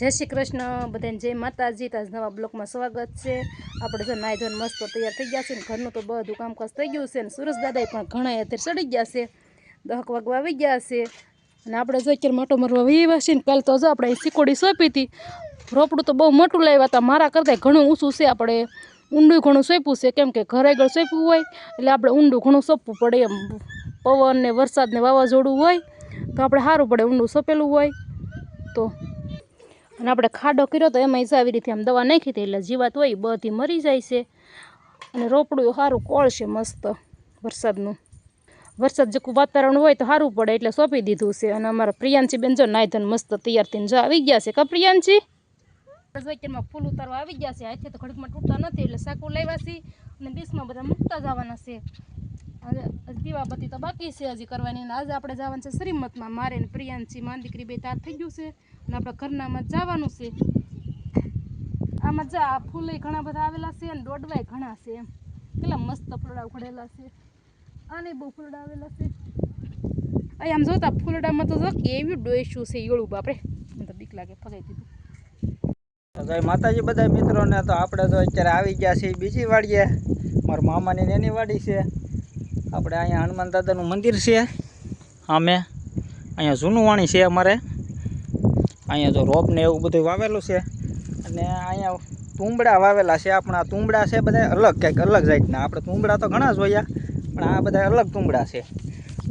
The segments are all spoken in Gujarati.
જય શ્રી કૃષ્ણ. બધાને જય માતાજી. તાજ નવા બ્લોકમાં સ્વાગત છે. આપણે જો નાય ધોન મસ્ત તૈયાર થઈ ગયા છે ને, ઘરનું તો બધું કામકાજ થઈ ગયું છે ને, સુરજ દાદાએ પણ ઘણા અત્યારે ચડી ગયા છે. દહક વાગવા આવી ગયા છે. અને આપણે જો અત્યારે મોટો મરવા વહીવા છે ને, કાલ તો જો આપણે અહીં સિકોડી સોંપી હતી. રોપડું તો બહુ મોટું લાવ્યા હતા. મારા કરતાં ઘણું ઊંચું છે. આપણે ઊંડું ઘણું સોંપ્યું છે. કેમ કે ઘરે આગળ સોંપ્યું હોય, એટલે આપણે ઊંડું ઘણું સોંપવું પડે એમ. પવન ને વરસાદ ને વાવાઝોડું હોય, તો આપણે સારું પડે ઊંડું સોંપેલું હોય. તો અને આપણે ખાડો કર્યો તો એમાં આવી રીતે આમ દવા નાખી હતી એટલે જીવાત હોય, બધી મરી જાય છે. અને રોપડું સારું કોળ છે મસ્ત વરસાદનું. વરસાદ જેવું વાતાવરણ હોય તો સારું પડે એટલે સોંપી દીધું છે. અને અમારા પ્રિયાંશી બેન જો નાયધન મસ્ત તૈયાર થઈને જો આવી ગયા છે. કા પ્રિયાંશી? ફૂલ ઉતારવા આવી ગયા છે. હાથે તો ઘડીકમાં તૂટતા નથી એટલે સાકું લેવાસી અને બીસમાં બધા મૂકતા જવાના છે. દીવાબત્તી તો બાકી છે હજી કરવાની. અને આજે આપણે જવાનું છે શ્રીમતમાં. મારે ને પ્રિયાંશી માં દીકરી બે તાર થઈ ગયું છે. અને આપણે ઘરનામાં જવાનું છે. આમાં જા આ ફૂલે ઘણા બધા આવેલા છે અને દોડવાય ઘણા છે એમ. કેટલા મસ્ત ફૂલડા ઉખડેલા છે. આને બહુ ફૂલડા આવેલા છે. અહીં આમ જોતા ફૂલડામાં તો જો કેવી ડોઈશું છે ઈળું બાપરે. મને તો બીક લાગે, ફગાઈ દીધું. જય માતાજી બધા મિત્રોને, તો આપણે તો અત્યારે આવી ગયા છીએ બીજી વાડીએ. મારા મામાની એની વાડી છે. આપણે અહીંયા હનુમાન દાદાનું મંદિર છે. અમે અહીંયા જૂનું વાણી છે અમારે. અહીંયા જો રોપ ને એવું બધું વાવેલું છે. અને અહીંયા તુંબડા વાવેલા છે. આપણા તુંબડા છે બધા અલગ કંઈક અલગ જાતના. આપણે તુંબડા તો ઘણા જોયા પણ આ બધા અલગ તુંબડા છે.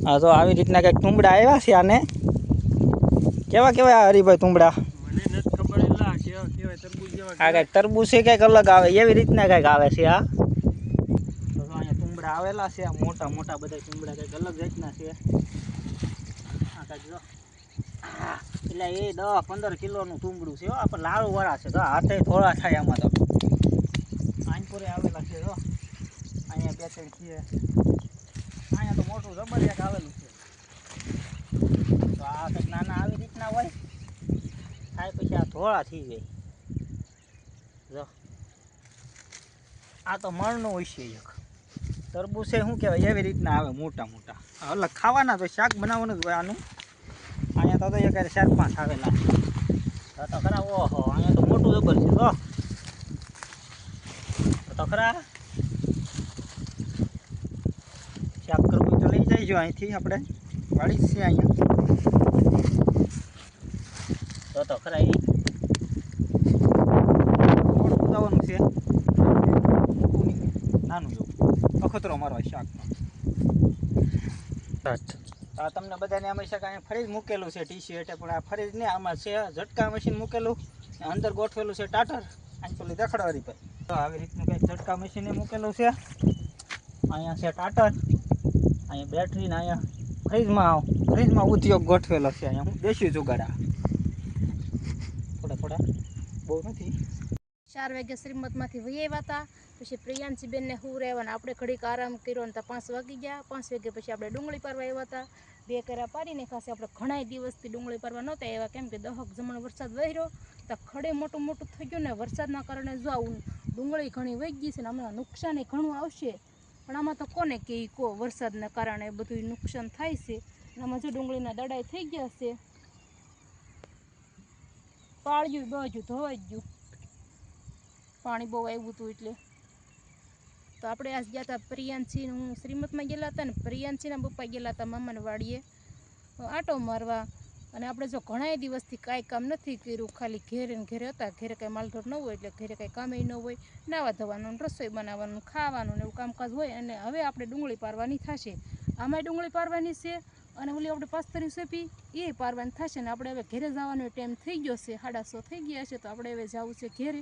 આ તો આવી રીતના કંઈક તુંબડા આવ્યા છે આને. કેવા કેવા આ હરિભાઈ તુંબડા? આ કંઈક તરબૂજ છે કંઈક અલગ આવે. એવી રીતના કંઈક આવે છે આ જો આવેલા છે મોટા મોટા બધા ચીમડા કંઈક અલગ જાતના છે. આ કંઈક જો. એટલે એ દસ પંદર કિલોનું ચૂંબડું છે આપણે લાડુ વાળા છે, તો હાથે થોડા થાય આમાં તો. આનપુરે આવેલા છે, જો. અહીંયા બે ત્રણ છે. અહીંયા તો મોટું રબર એક આવેલું છે. તો આ કંઈક નાના આવી રીતના હોય, થાય પછી આ ધોળા થઈ જાય. જો. આ તો મણનું હોય છે એક. તરબૂચ શું કહેવાય? એવી રીતના આવે, મોટા મોટા. એટલે ખાવાના તો શાક બનાવવાનું જ હોય આનું. અહીંયા તો તો એક ચાર પાંચ આવેલા. તો ખરા, ઓહો, અહીંયા તો મોટું જબર છે તો તો ખરા. શાક કરવું તો લઈ જઈજો અહીંથી આપણે. વાળી જ છે અહીંયા. તો તો ખરા એ છે. નાનું એવું. અખતરો મારવા શાકમાં આ તમને બધાને અમે શાક અહીંયા ફરીજ મૂકેલું છે ટી શર્ટ પણ આ ફરીજ ને આમાં છે ઝટકા મશીન મૂકેલું અંદર ગોઠવેલું છે ટાટર અહીં પેલી દેખાડવાની પર. તો આવી રીતનું કંઈક ઝટકા મશીન મૂકેલું છે. અહીંયા છે ટાટર અહીંયા બેટરી ને અહીંયા ફ્રીજમાં ફ્રીજમાં ઉદ્યોગ ગોઠવેલો છે અહીંયા. હું દેશી જુગાડા થોડા થોડા. બહુ નથી. ચાર વાગ્યા શ્રીમતમાંથી વહી આવ્યા હતા. પછી પ્રિયાંશી બેનને હું રહેવાના આપણે ઘડીક આરામ કર્યો ને પાંચ વાગી ગયા. પાંચ વાગ્યા પછી આપણે ડુંગળી પારવા આવ્યા હતા. બે કરા પાડીને ખાસ આપણે ઘણા દિવસથી ડુંગળી પારવા નહોતા આવ્યા. કેમ કે દહક જમણ વરસાદ વહેર્યો. તો ખડે મોટું મોટું થઈ ગયું ને વરસાદના કારણે જો આવું ડુંગળી ઘણી વહી ગઈ છે ને હમણાં નુકસાન ઘણું આવશે. પણ આમાં તો કોને કે કો વરસાદના કારણે બધું નુકસાન થાય છે. આમાં જો ડુંગળીના દડાઈ થઈ ગયા છે. પાળ્યું બાજુ ધોવાઈ ગયું. પાણી બહુ આવ્યું હતું એટલે. તો આપણે આજ ગયા હતા પ્રિયાંશી હું શ્રીમતમાં ગયેલા હતા ને, પ્રિયાંશીના પપ્પા ગયેલા હતા મામાને વાડીએ. આટો મારવા અને આપણે જો ઘણા દિવસથી કાંઈ કામ નથી કર્યું, ખાલી ઘેરે ને ઘેરે હતા. ઘેરે કાંઈ માલઢોર ન હોય એટલે ઘેરે કાંઈ કામે ન હોય. નાવા ધોવાનું રસોઈ બનાવવાનું, ખાવાનું ને એવું કામકાજ હોય અને હવે આપણે ડુંગળી પારવાની થશે. આમાંય ડુંગળી પારવાની છે અને ઓલી આપણે પાસ્તરી સોંપી એ પારવાની થશે ને આપણે હવે ઘેરે જવાનો ટાઈમ થઈ ગયો છે. સાડા થઈ ગયા છે તો આપણે હવે જવું છે ઘેરે.